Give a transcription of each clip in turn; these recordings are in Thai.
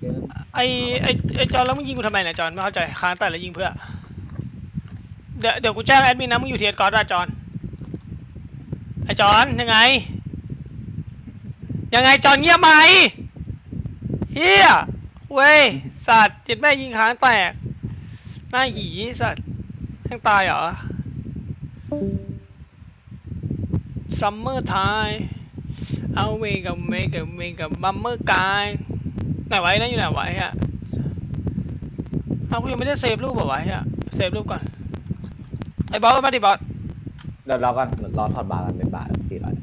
เกินไอไอไอจอนแล้วมึงยิงกูทำไมเนี่ยจอนไม่เข้าใจค้างแต่แล้วยิงเพื่อ เดี๋ยวเดี๋ยวกูแจ้งแอดมินนะมึงอยู่เทียร์กอร์ดอะจอนไอจอนยังไง ยังไงจอนเงียบไหมเฮียเว้ยสัตว์จิตแม่ยิงค้างแตกหน้าหีสัตว์แห้งตายเหรอซัมเมอร์ไทม์เอาเวกับเมกับเมกับบัมเมอร์กาย ไหนไว้นะอยู่ไหนไว้ฮะเอากูยังไม่ได้เซฟรูปเหรอไว้ฮะเซฟรูปก่อนไอ้บอสมาดิบอสเดี๋ยวเราก็รอถอดบาทกันเป็นบาทสี่ร้อย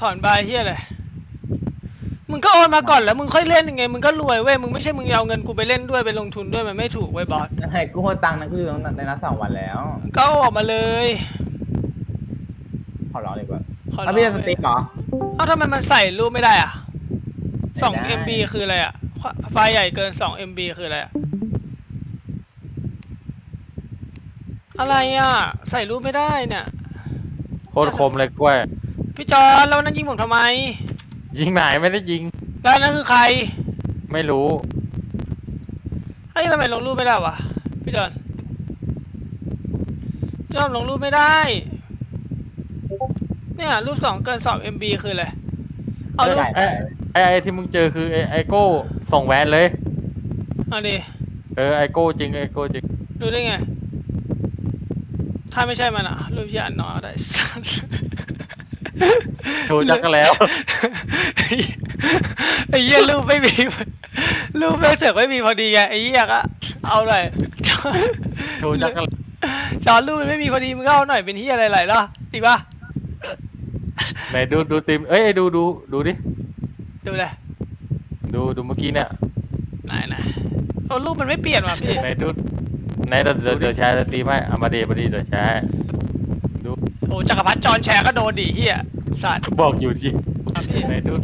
ถอนบายเฮียเลยมึงก็โอนมาก่อนแล้วมึงค่อยเล่นยังไงมึงก็รวยเว้ยมึงไม่ใช่มึงเอาเงินกูไปเล่นด้วยไปลงทุนด้วยมันไม่ถูกเว้ยบอสยังไงกูโอนตังค์นะกูอยู่ในนั้นสองวันแล้ว ก็เอาออกมาเลย ขอร้องดีกว่าขอร้แล้อวงพี่จะสติ๊กเหรอ เอ้าทำไมมันใส่รูปไม่ได้อะสอง ไม่ได้ MB คืออะไรอะไฟล์ใหญ่เกินสอง MB คืออะไรอะอะไรอะ ใส่รูปไม่ได้เนี่ย โคตรคมเลยกล้วย พี่จอนแล้ววันนั้นยิงผมทำไม ยิงไหนไม่ได้ยิง แล้วอันนั้นคือใครไม่รู้ เฮ้ยทำไมลงรูปไม่ได้วะพี่จอนพี่จอนลงรูปไม่ได้ เนี่ยรูปสองเกินสอง MB คืออะไรเอารูปได้ไอ้ไอ้ไอ้ที่มึงเจอคือไอ้ไอโก้ส่งแหวนเลย เอาดิเออไอโก้จริงไอโก้จริงดูได้ไง ถ้าไม่ใช่มันอะ รูปที่อ่านนอได้โชว์จักรแล้ว ไอ้เหี้ยรูปไม่มีรูปไม่เสือกไม่มีพอดีไงไอ้เหี้ยก็เอาหน่อยโชว์จักรจอรูปมันไม่มีพอดีมึงก็เอาหน่อยเป็นเหี้ยอะไรไหลล่ะจริงปะ ไหนดูดูติมเอ้ยดูดูดูดิ ดูเลยดูดูเมื่อกี้เนี่ยไหนไหนเอารูปมันไม่เปลี่ยนว่ะพี่ไหนดูไหนเดี๋ยวเดี๋ยวเดี๋ยวแชร์สตรีมให้เอามาดีมาดีเดี๋ยวแชร์ให้ดูโอ้จักรพรรดิจอนแชร์ก็โดนดิเหี้ยสัตว์บอกอยู่สิครับพี่ไหนดู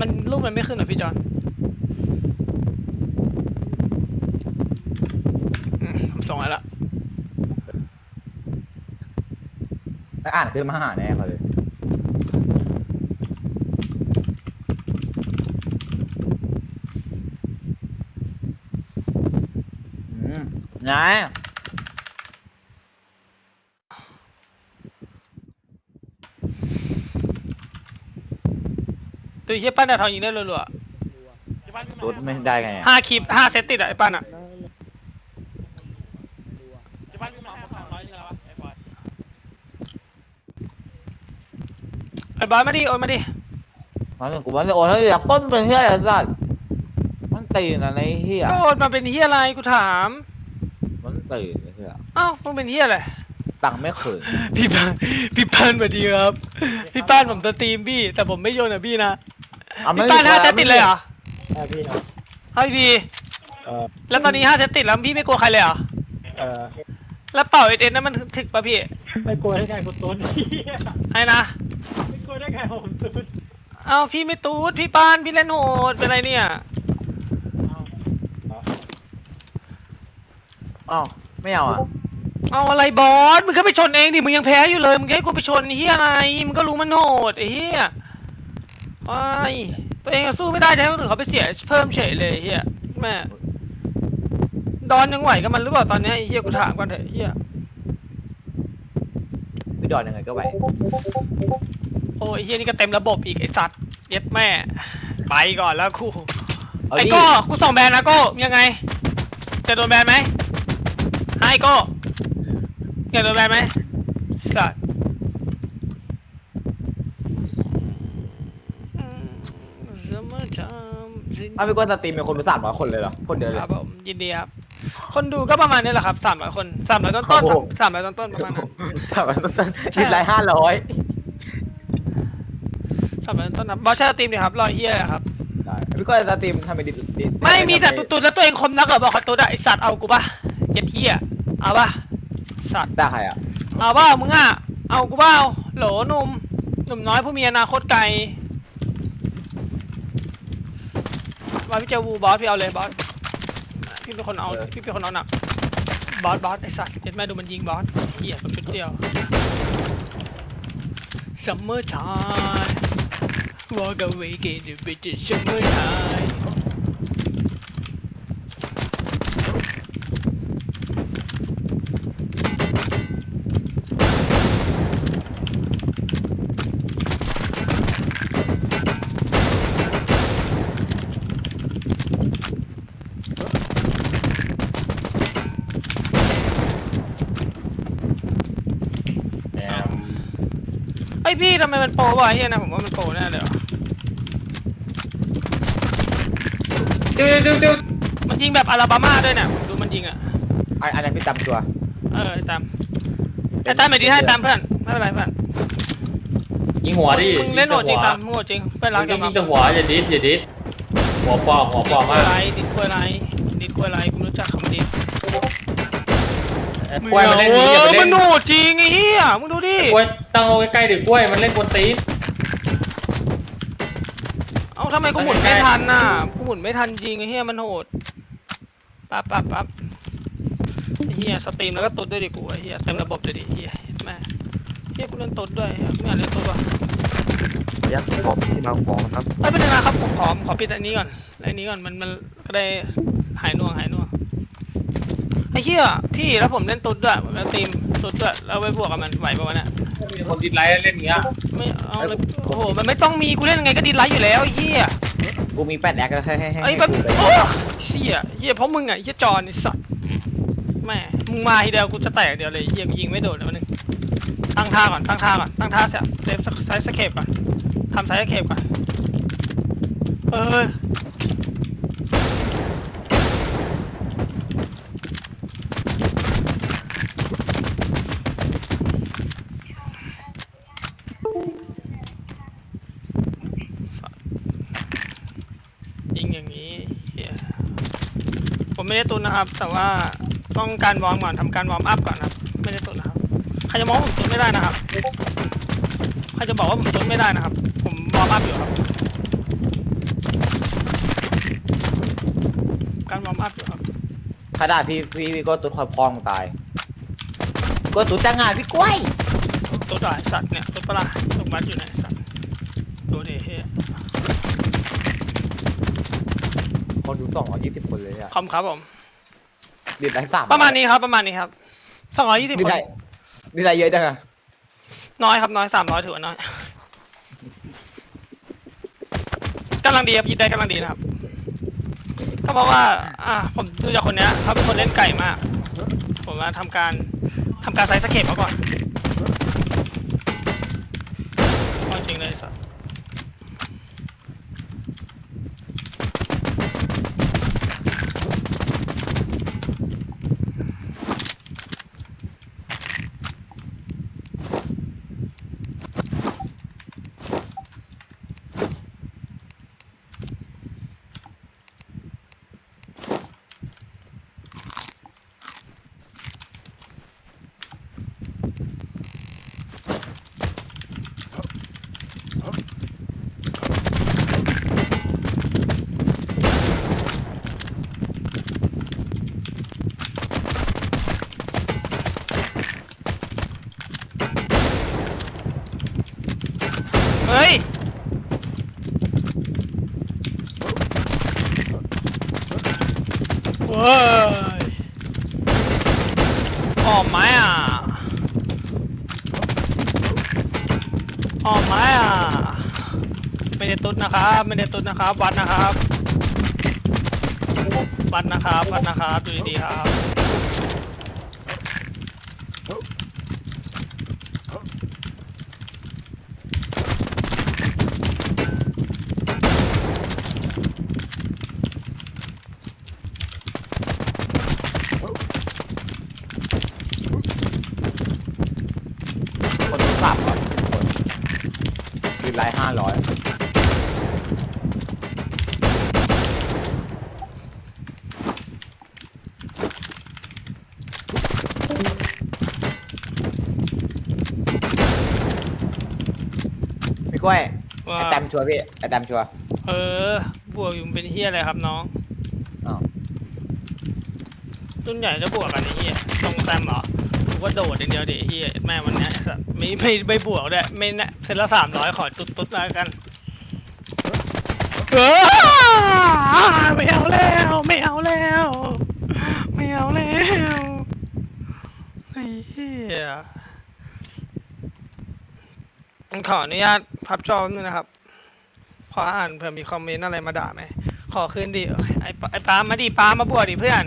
มันรูปมันไม่ขึ้นเหรอพี่จอนอืมผมส่งให้ละแล้ว อ่านขึ้นมาหาแน่เขาเลยอืมไงตัวเหี้ยปั้นดาวทองยิงได้รัวรุดไม่ได้ไงๆอะห้าคลิปห้าเซตติดอะไอ้ปั้นอะ ไอ้บอยมาดิโอนมาดิน้อยหนึ่งกูมันจะโอนให้อยากต้นเป็นเฮียอะไรสัตว์มันตีนอะไรเฮียก็โอนมาเป็นเฮียอะไรกูถามมันตีนไอ้เฮียเอ้ามึงเป็นเฮียอะไรตังค์ไม่คืนพี่ปานพี่ปานสวัสดีครับพี่ป้านผมสตรีมพี่ แต่ผมไม่โยนอะพี่นะอะพี่ป้านห้าเซตติดเลยเหรอใช่พี่เนาะเอาดีเออๆแล้วตอนนี้ห้าเซตติดแล้วพี่ไม่กลัวใครเลยเหรอเออแล้วเป่าเอเอ็นนั้นมันถึกปะพี่ไม่กลัวได้ไงคุณตูนพี่ไอ้นะไม่ กลัวได้ไงผมตูนเอ้าพี่ไม่ตูดพี่ปานพี่เล่นโหดเป็นไรเนี่ยเอาอ้าวไม่เอาอะเอาอะไรบอสมึงก็ไปชนเองดิมึงยังแพ้อยู่เลยมึงจะให้กูไปชนเฮียอะไรมึงก็รู้มันโหดไอ้เฮียไอ้ายตัวเองก็สู้ไม่ได้จะให้คนอื่นเขาไปเสียเพิ่มเฉยเลยไอ้เฮียแม่ดอนยังไหวกับมันหรือเปล่าตอนเนี้ยไอ้เฮียกูถามก่อนเถอะไอ้เฮียพี่ดอนยังไงก็ไหวโอ้ยไอ้เฮียนี่ก็เต็มระบบอีกไอ้สัตว์เย็ดแม่ ไปก่อนแล้วกูเอาไอ้ดิโก้กูส่งแบนนะโก้ยังไง จะโดนแบนไหมไอ้โก้อยากโดนแบนไหมสัตว์อืม summertime เอาพี่ก้นสตรีมเป็นคนรู้สามร้อยคนเลยเหรอ คนเดียวเลยครับผมยินดีครับ คนดูก็ประมาณนี้แหละครับสามร้อยคนสามร้อยต้นต้นโอ้โหสามร้อยต้นต้นๆประมาณนั้นถามว่าต้นยินไลน์ห้าร้อย สามร้อยต้นๆครับบอสชาติทีมดิครับรอยเฮียครับ ได้พี่ก้นสตรีมทำไปดิดิไม่มีแต่ตุ๊ดๆแล้วตัวเองคมนักเหรอบอกขอตุ๊ดอะไอสัตว์เอากูปะเย็ดเฮียเอาปะสัตว์ด่าใครอะเอาเปล่ามึงอะเอากูเปล่าโหลหนุ่มหนุ่มน้อยผู้มีอนาคตไกลมาพี่เจอวูบอสพี่เอาเลยบอสพี่เป็นคนเอาพี่เป็นคนเอาหนักบอสบอสไอสัตว์เจ็ดแม่ดูมันยิงบอสเหี้ยกับชุดเดียว Summertime Walk away get the bitch summertime แหมไอพี่ทำไมมันโปรวะเฮียนะผมว่ามันโปรแน่เลยว่ะ จิ้วจิ้วจิ้วมันยิงแบบอลาบามาด้วยเนี่ยดูมันยิงอะอันอันนั้นพี่จำตัวเออไอ้ตามไอ้ตามไม่ดีให้ตามเพื่อนไม่เป็นไรเพื่อนยิงหัวดิมึงเล่นโหดจริงตามมึงโหดจริงเพื่อนรักยิกันงมาแต่หัวอย่าดิสอย่าดิสหัวปอกหัวปอกดิมากไรดิดกล้วยไรดิดกล้วยไรกูรู้จักคำดิดกล้วยมันเล่นนี้อย่าไปมัเล่นนโหดจริงไอ้เหี้ยมึงดูดิกล้วยตั้งเอาใกล้ๆดิกล้วยมันเล่นกวนตีน เอ้าทำไมกูหมุนไม่ทันน่ะกูหมุนไม่ทันจริงไอ้เหี้ยมันโหดปั๊บปั๊บปั๊บไอ้เหี้ยสตรีมแล้วก็ตุดด้วยดิกูไอ้เหี้ยเต็มระบบเลยดิเหี้ยแม่เหี้ยกูเล่นตุดด้วยไม่อยากเล่นตุดว่ะยักษ์ของที่มาของครับไม่เป็นไรนะครับผมขอขอปิดอันนี้ก่อนอันนี้ก่อนมันมันก็ได้หายหน่วงหายหน่วงไอ้เหี้ยพี่แล้วผมเล่นตุดด้วยผมเล่นตีม ตุดด้วยแล้วไปบวกกับมันไหวปะวะเนี่ยมีคนดิสไลค์เล่นอย่างเงี้ยไม่เอาเลยโอ้โหมันไม่ต้องมีกูเล่นยังไงก็ดีไลท์อยู่แล้วไอ้เหี้ยกูมีแปดแอคแล้วให้ให้ให้ไอ้ให้แบบกูไปโอ้เหี้ยเหี้ยเพราะมึงอะไอ้เหี้ยจอนไอ้สัตว์แม่มึงมาทีเดียวกูจะแตกเดียวเลยไอ้เหี้ยกูยิงไม่โดนเลยวันหนึงตั้งท่าก่อนตั้งท่าก่อนตั้งท่าเซฟเซฟไซส์สเคปก่อนทำไซส์สเคปก่อนเออ ยิงอย่างนี้เหี้ย ผมไม่ได้ตุนนะครับแต่ว่าต้องการวอร์มก่อนทำการวอร์มอัพก่อนนะครับ ไม่ได้ตุนนะครับใครจะมองว่าผมตุนไม่ได้นะครับใครจะบอกว่าผมตุนไม่ได้นะครับ ผมวอร์มอัพอยู่ครับ การวอร์มอัพอยู่ครับถ้าได้พี่พี่พี่ก็ตุ๊ดคอยพองตายก็ตุ๊ดจ้างงานพี่กล้วยตัวด่าไอ้สัตว์เนี่ยตัวปลาร้าตัวบัสอยู่ไหนไอ้สัตว์ดูดิเฮ้ยคนดูสองร้อยยี่สิบคนเลยอะคอมครับผม ดีไลท์สามประมาณนี้ครับประมาณนี้ครับสองร้อยยี่สิบดีคนไลท์ดีไลท์เยอะจังอะน้อยครับน้อยสามร้อยถือว่าน้อยกำลังดีครับยิงได้กำลังดีนะครับก็เพราะว่า อ่า ผมดูจากคนเนี้ยเขาเป็นคนเล่นไก่มาก ผมมาทำการทำการไซส์สเคปมาก่อนเอาจริงเลยสัส เฮ้ยเว้ยออกไหมอะออกไหมอะ ไม่ได้ตุ๊ดนะครับ ไม่ได้ตุ๊ดนะครับ วัดนะครับ วัดนะครับ วัดนะครับ ดูดีๆครับ คนดูสามร้อยคนดีไลท์ ห้าร้อยพี่กล้วยว่าไอแตมชัวร์พี่ไอแตมชัวร์เออบวกอยู่เป็นเฮียอะไรครับน้องอ้าวรุ่นใหญ่จะบวกกันไอ้เฮียตรงแซมเหรอว่าโดดอย่างเดียวดิเฮียแม่วันเนี้ยไอ้สัสไม่ไม่ไม่บวกด้วยไม่นะ เซตละสามร้อยขอตุ๊ดตุ๊ดแล้วกันเออไม่เอาแล้วไม่เอาแล้วไม่เอาแล้วไอ้เฮียขออนุญาตพับจอแป๊บนึงนะครับ ขออ่านเผื่อมีคอมเมนต์อะไรมาด่าไหม ขอคืนดิไอ้ปไอ้ปามมาดิปาล์มาบวกดิเพื่อน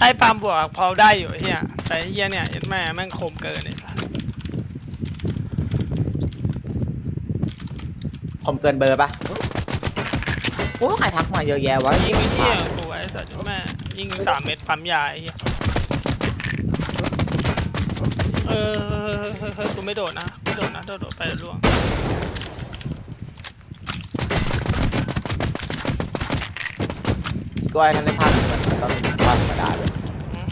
ไอ้ปาล์มบวกพอได้อยู่เฮียแต่เฮียเนี่ยแม่แม่งคมเกินเลย คมเกินเบอร์ปะโอ้ใครทักมาเยอะแยะวะยิงไอ้เฮียกูไอ้สัตว์ยัดแม่ยิงสามเม็ดปั๊มยาไอ้เฮียเออเฮ้ยเฮ้ยเฮ้ยกูไม่โดดนะไม่โดดนะโดดโดดไปแล้วล่วงก็ไอ้ท่านได้ภาพมันมันต้องเป็นภาพธรรมดาเลย อืม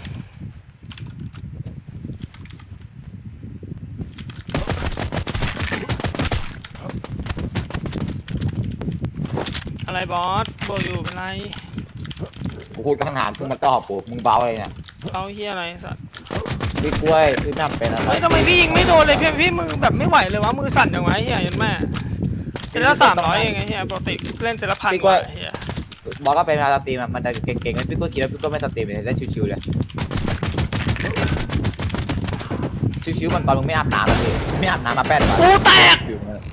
อะไร บอสบวกอยู่เป็นไรกูพูดข้างหานมึงมาตอบกูมึงเบาเลยเนี่ยเขาเฮียอะไรสัตว์พี่กล้วยพี่นำเป็นอะไรเฮ้ยทำไมพี่ยิงไม่โดนเลยพี่พี่มือแบบไม่ไหวเลยวะมือสั่นจังวะไอ้เฮียยันแม่เซตละสามร้อยเองไอ้เฮียปกติเล่นเซตละพันกว่าไอ้เฮียบอกก็เป็นเวลาสตรีมอะมันจะเก่งๆแล้วพี่ก็คิดว่าพี่ก็ไม่สตรีมเลยได้ชิวๆเลยชิวๆมันตอนมึงไม่อาบน้ำอะพี่ไม่อาบน้ำมาแปดวันกูแตก อยู่นั่นแหละ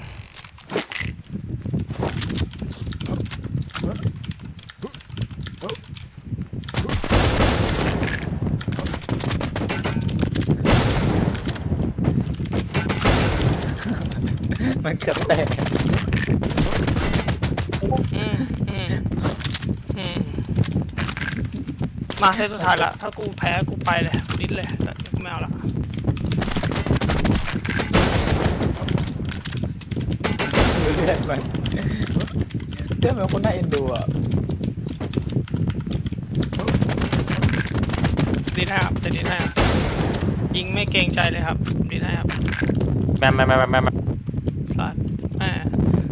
มันเกือบแตกอืมอืมอืมมาเซตสุดท้ายละถ้ากูแพ้กูไปเลยกูดิ้นเลยแต่กูไม่เอาละเรื่อยๆมันเรื่องมันคนน่าเอ็นดูอะดิ้นให้ครับจะดิ้นให้ครับยิงไม่เกรงใจเลยครับดิ้นให้ครับ แมมแมมแมมแมมสัตว์แม่ใ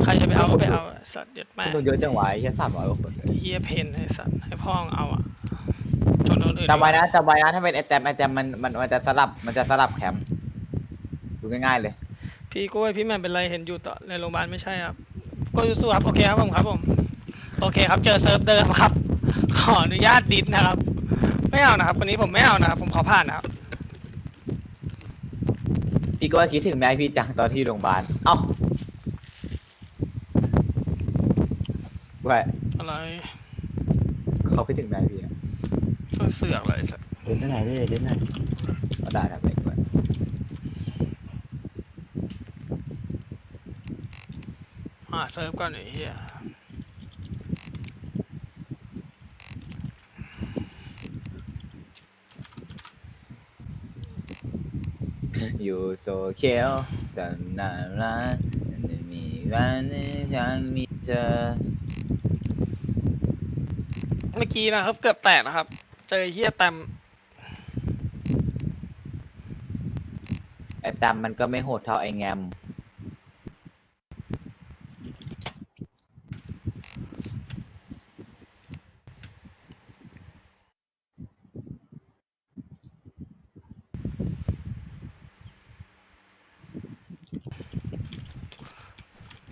ครจะไปเอาก็ไปเอาสัตว์เด็ดแม่คนดูเยอะจังหวะไอ้เฮียสามร้อยกว่าคนเลยเฮียเพนไอ้สัตว์ให้พ่อมึงเอาอะจนคนอื่นจำไว้นะจำไว้นะถ้าเป็นไอแตมไอแตมมันมันมันจะสลับมันจะสลับแคมป์ดูง่ายๆเลย พี่กล้วยพี่แมนเป็นไรเห็นอยู่ต่อในโรงพยาบาลไม่ใช่ครับก็สู้ๆครับโอเคครับผมครับผมโอเคครับเจอเซิร์ฟเดิมครับ ขออนุญาตดิสนะครับ ไม่เอานะครับวันนี้ผมไม่เอานะครับผมขอผ่านนะครับพี่ก็คิดถึงแม่พี่จังตอนที่โรงพยาบาลเอ้า ว้ยอะไรเขาคิดถึงแม่พี่อะเสือกเลยสัตว์เดินไปไหนดิเดินไหนก็ได้นะไปด้วยหาเซิร์ฟก่อนไอ้เหี้ยอยู่โซเชียลแต่นานร้านไม่มีวันนี้ยังมีเธอ เมื่อกี้นะครับ เกือบแตกนะครับ เจอไอ้เหี้ยแตมไอแตมมันก็ไม่โหดเท่าไอแงม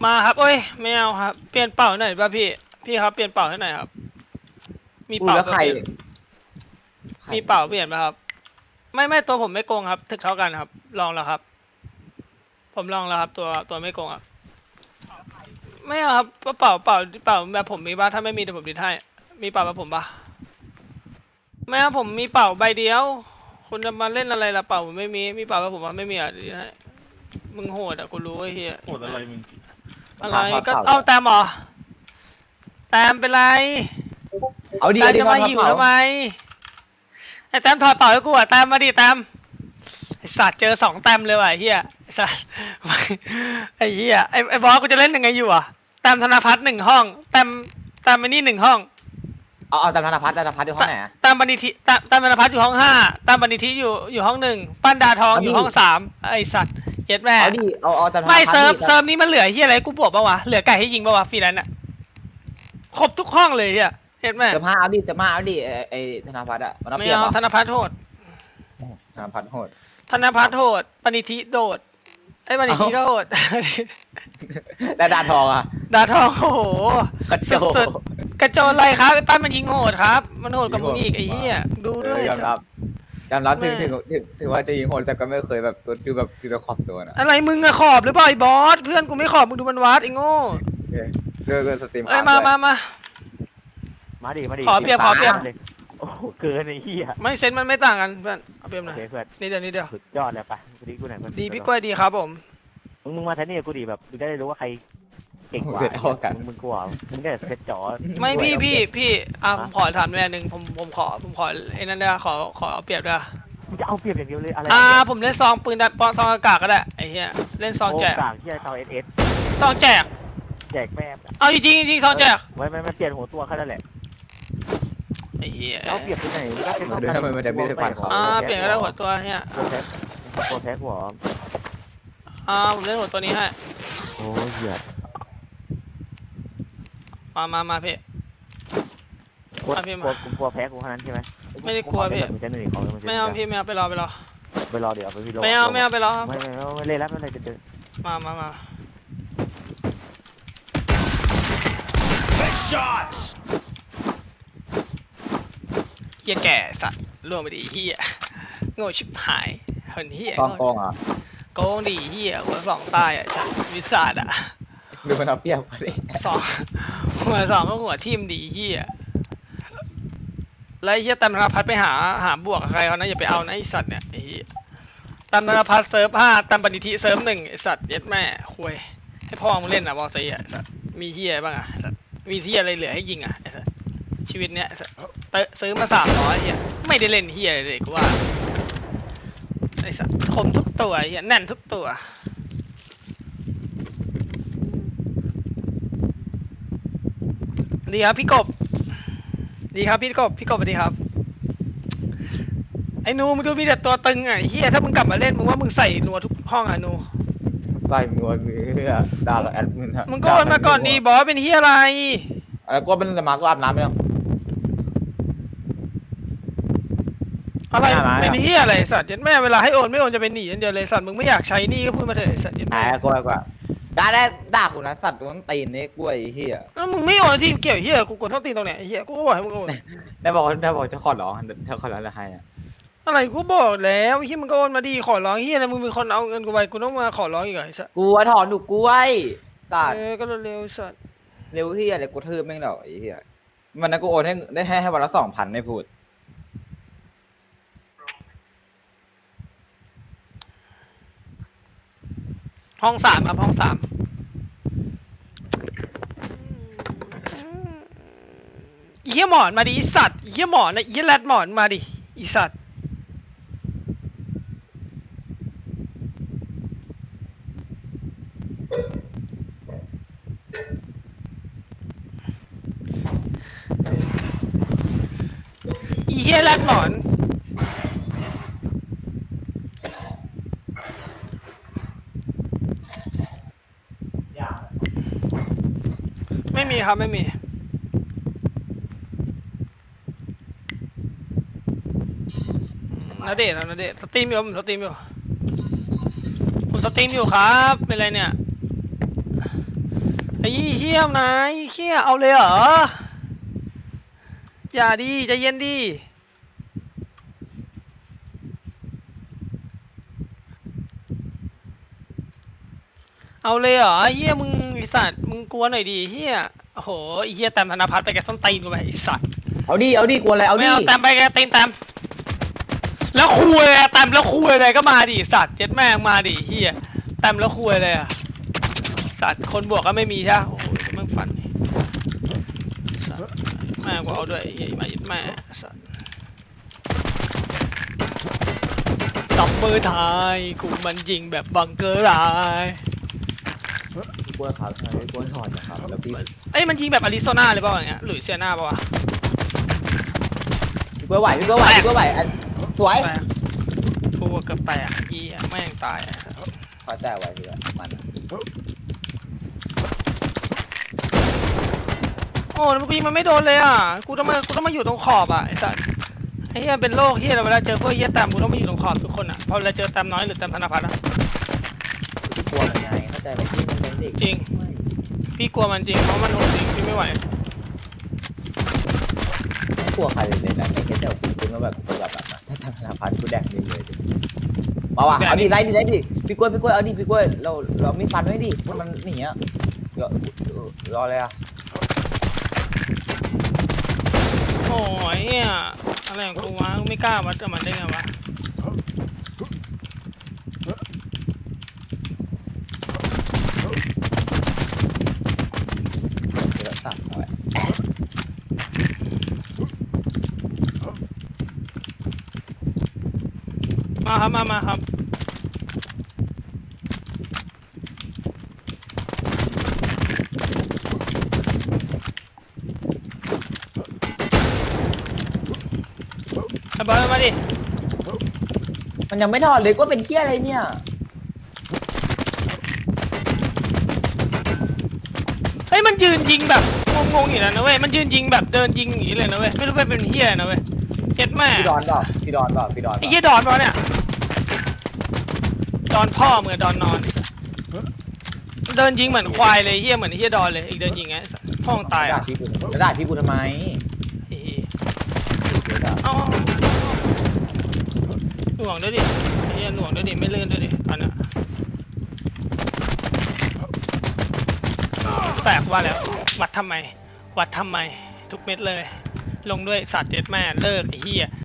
มาครับโอ้ยไม่เอาครับ เปลี่ยนเป่าให้หน่อยป่ะพี่ พี่ครับเปลี่ยนเป่าให้หน่อยครับ มีพูดเป่าแล้วใครเปลี่ยนมีเป่าเปลี่ยนป่ะครับ ไม่ไม่ตัวผมไม่โกงครับ ถึกเท่ากันครับ ลองแล้วครับ ผมลองแล้วครับ ตัวตัวไม่โกงอะไม่เอาครับเป่าเป่าเป่าแบบผมมีป่ะถ้าไม่มีเดี๋ยวผมดิดให้มีเป่าแบบผมป่ะไม่ครับผมมีเป่าใบเดียวคุณจะมาเล่นอะไรล่ะเป่าผมไม่มีมีเป่าแบบผมว่าไม่มีอะดิดให้มึงโหดอะกูรู้ไอ้เหี้ยโหดอะไรมึงอะไรก็เอาแต้มเหรอแต้มเป็นไร เอาดีแต้เอามดีจะมาหิวทำไมไอ้แต้มถอดต่อให้กูอะแต้มมาดิแต้มไอ้สัตว์เจอสองแต้มเลยว่ะไอ้เฮียไอ้สัตว์ไอ้เฮียไอ้ไอ้บอสกูจะเล่นยังไงอยู่อะแต้มธนพัฒน์หนึ่งห้องแต้มแต้มไอ้นี่หนึ่งห้องเอาเอาตามธนพัฒน์ธนพัฒน์อยู่ห้องไหนอะ แต้มบันิธิแต้มแต้มธนพัฒน์อยู่ห้องห้าแต้มบันิธิอยู่อยู่ห้องหนึ่งปั้นดาทองเอาอดิยู่ห้องสามไอ้สัตว์เย็ดแม่ เอาดีเอาเอาตามธนพัฒน์ไม่เซิร์ฟดิเซิร์ฟนี้มันเหลือเฮียอะไรกูบวกปะวะเหลือไก่ให้ยิงปะวะฟรีแลนซ์อะครบทุกห้องเลยเฮีย เห็นไหมเซิร์ฟห้าเอาดิเซิร์ฟห้าเอาดิไอ้ไอ้ธนพัฒน์อะมันต้องไม่เปลี่ยนเอาเหรอธนพัฒน์โทษธนพัฒน์โหด ธนพัฒน์โหดปณิธิโดดไอ้ยปณิธิก็โหด และดาทองอะดาทองโอ้โห กระโจสุดๆกระโจนอะไรครับไอ้ปั้นมันยิงโหดครับ มันโหดกับมึงอีกไอ้เหี้ยดูเอด้วย อยอมรับยอมรับถึงแม่ ถึงถึงถึงว่าจะยิงโหดแต่ก็ไม่เคยแบบตัวคือแบบคือตัวขอบตัวนะอะไรมึงอะขอบหรือเปล่าไอ้บอสเพื่อนกูไม่ขอบมึงดูมันวัดไอ้โง่เกินเกินสตรีมเอ้ยมามามา มาดิ มาดิขอเปรียบขอเปรียบเลยโอ้โหเกินไอ้เหี้ยไม่เซนมันไม่ต่างกันเพื่อนเอาเปรียบหโอน่อยเคเพื่อนนี่เดียวนี่เดียวสุดยอดเลยไปกูดีกูไหนอยเพื่อนดีพี่กล้วยดีครับผมมึงมึงมาแทนนี่กับกูดีแบบมึงจะได้รู้ว่าใครเก่งกว่าเสร็จเท่ากัน มึงมึงกลัวมึงได้เซ็ตจอไม่พี่ด้วยพี่พี่อะผมขอถามแน่หนึ่งผมผมขอผมขอไอ้นั่นได้ขอขอเอาเปรียบด้วยมึงจะเอาเปรียบอย่างเดียวเลยอะไรอ่าผมเล่นซองปืนดัดปอนซองอากาศก็ได้ไอ้เหี้ยเล่นซองแจกโกลางที่ไอ้เตาเอสเอสซองแจกแจกแม่เอาจริงๆจริงๆซองแจก ไว้ไม่ไม่เปลี่ยนหัวตัวแค่นั้นแหละไอ้เหี้ยเอาเปรียบที่ไหนมึงก็เป็นเดี๋ยวทำไมมันจะไม่ได้ฟันเขา อ่าเปลี่ยนก็ได้หัวตัวเนี้ยตัวแท็กตัวแท็กหัวอ่าผมเล่นหัวตัวนี้ให้โอ้ยเหี้ยมามามาพี่ กลัวอะพี่กมา ลัวกลัวแพ้กูเท่านั้นใช่ไหมไม่ได้กลัวพี่มึงจะหนึ่งของมึงจะไม่เอาพี่ไม่เอาไปรอไปรอไปรอเดี๋ยวไปพี่รอไม่เอาไม่เอาไปรอไม่ไม่ไม่เล่นแล้วไม่เล่นจะเจอมามามา เฮียแก่สัตว์ล่วงไปดิเฮียโง่ชิบหายคนเฮียซองกองอะโกงดิเฮียหัวสองตายอะจ้ะวิสาดอะดูมันเอาเปรียบกันดิสองหัวสองก็หัวทิ่มดีเฮียแล้วไอ้เฮียตันธนพัฒน์ไปหาหาบวกกับใครเขานะอย่าไปเอานะไอสัตว์เนี่ยไอ้เฮียตันธนพัฒน์เซิร์ฟห้าตันปณิธิเซิร์ฟหนึ่งไอสัตว์เย็ดแม่คุยให้พ่อมึงเล่นอะบอลซีอะไอ้สัตว์มีเฮียบ้างอะไอ้สัตว์มีเฮียอะไรเหลือให้ยิงอะไอสัตว์ ชีวิตเนี้ยไอ้สัตว์เตซื้อมาสามร้อยเฮียไม่ได้เล่นเฮียเลยกูว่าไอสัตว์คมทุกตัวไอ้เฮียแน่นทุกตัวดีครับพี่กบ ดีครับพี่กบ พี่กบสวัสดีครับ ไอ้หนูมึงดูมีแต่ตัวตึงอะไอ้เฮียถ้ามึงกลับมาเล่นมึงว่ามึงใส่หนัวทุกห้องอะหนูใส่มือมือดาวกับแอดมินฮะมึงก็โอนมาก่อนดีบอสเป็นเฮียอะไรแล้วก็เป็นมาก็อาบน้ำไปแล้ว อะไรไม่เอามาเป็นเฮียอะไรสัตว์ยันแม่เวลาให้โอนไม่โอนจะเป็นหนีอย่างเดียวเลยสัตว์มึงไม่อยากใช้หนี่ก็พูดมาเถอะไอ้สัตว์ยันหาแม่ยกว่ากว่าได้ได้ด่ากูนะสัตว์ตัวนั้นตีนนี่กล้วยไอ้เฮียแล้วมึงไม่โอนที่เกี่ยวเฮียกูกดเท่าตีนตรงไหนไอ้เฮียกูก็บอกให้มึงโอนได้บอกได้บอกจะขอร้องถ้าขอร้องจะให้อะอะไรกูบอกแล้วเฮียมึงก็โอนมาดีขอร้องเฮียอะไรมึงมีคนเอาเงินกูไปกูต้องมาขอร้องอีกเหรอไอ้สัตว์กูว่าถอนดูกล้วยสัตว์เออก็เร็วๆสัตว์เร็วเฮียเลยกูทืบแม่งเหรอไอ้เฮียวันนั้นกูโอนให้ได้ให้ให้วันละสองพันไม่พูด ห้องสามครับห้องสามเหี้ยหมอนมาดิอีสัตว์เหี้ยหมอนนะเหี้ยแรดหมอนมาดิอีสัตว์อีเหี้ยแรดหมอน ไม่มี ครับไม่มีนาเดชน์ครับนาเดชน์สตรีมอยู่ผมสตรีมอยู่ผมสตรีมอยู่ครับ เป็นไรเนี่ยไอ้เฮี้ยมนายเฮี้ยเอาเลยเหรอ อย่าดีใจเย็นดีเอาเลยเหรอไอ้เฮี้ยมึงไอสัตว์มึงกลัวหน่อยดีเฮี้ย โอ้โหไอ้เฮี้ยแตมธนพัฒน์ไปแกส้นตีนกูไปไอสัตว์เอาดิ เอาดิกลัวอะไร เอาไม่ดิเอาแตมไปแกตีนแตมแล้วคุยอะแตมแล้วคุยอะไรก็มาดิสัตว์เจ็ดแม่งมาดิเฮียแตมแล้วคุยอะไรอะสัตว์คนบวกก็ไม่มีใช่ปะโอ้โหแม่งฟันนี่สัตว์แม่งกูเอาด้วยเฮียมายึดแม่สัตว์จับมือทายกูมันยิงแบบบังเกอร์ไราย กลัวครับกลัวถอดนะครับ แล้วพี่เอ้ยมันยิงแบบอาริโซนาเลยเปล่าวะอย่างเงี้ยหรือเซียนาเปล่าวะพี่กล้วยไหวพี่กล้วยไหวพี่กล้วยไหวอันสวยแตกทูเกือบแตกเฮียแม่งตายอะพอแต่ไหวพี่มันโอ้แล้วกูยิงมันไม่โดนเลยอะกูต้องมากูต้องมาอยู่ตรงขอบอะไอ้สัสไอ้เหี้ยเป็นโรคเหี้ยเวลาเจอพวกเหี้ยแต้มกูต้องไปอยู่ตรงขอบทุกคนอะพอเวลาเจอแต้มน้อยหรือแต้มธนพัฒน์อะพี่กลัวมันไงเข้าใจไหมพี่มันเป็นเด็ก จริง พี่กลัวมันจริงเพราะมันโหดจริงพี่ไม่ไหว ไม่กลัวใครเลยนะไม่แค่แต่คุณคุณก็แบบตัวแบบแบบถ้าทางธนาคารกูแดกนี่เลยดิมาว่ะเอาดิไล่ดิไล่ดิพี่กล้วยพี่กล้วยเอาดิพี่กล้วยเราเราไม่ฟันไว้ดิถ้ามันหนีอะเดี๋ยวรออะไรอะโอ้ยเหี้ยอะไรของกูวะกูไม่กล้าวัดกับมันได้ไงวะ เดี๋ยวสั่งเอาไว้ มา ครับมามาครับไอ้บอลมาดิมันยังไม่ถอดเลยว่าเป็นเที่ยอะไรเนี่ย เฮ้ยมันยืนยิงแบบงงๆอยู่แล้วนะเว้ยมันยืนยิงแบบเดินยิงอย่างนี้เลยนะเว้ยไม่รู้ไปเป็นเฮียนะเว้ยเจ็ดแม่พี่ดอนเปล่าพี่ดอนเปล่าพี่ดอนเปไอ้ล่าเฮียดอนวะเนี่ย ดอนพ่อเหมือนดอนนอน เดินยิงเหมือนควายเลยเฮียเหมือนเฮียดอนเลยอีกเดินยิงไงพ่องตายด่าอะพี่กูจะด่าพี่กูทำไมไอ้เหี้ยเดี๋ยวด่าเอ้าหน่วงด้วยดิไอ้เฮียหน่วงด้วยดิไม่ลื่นด้วยดิอันน่ะแปลกว่าแล้ววัดทำไม วัดทำไม ทุกเม็ดเลย ลงด้วยสัตว์เจ็ดแม่เลิกไอ้เฮีย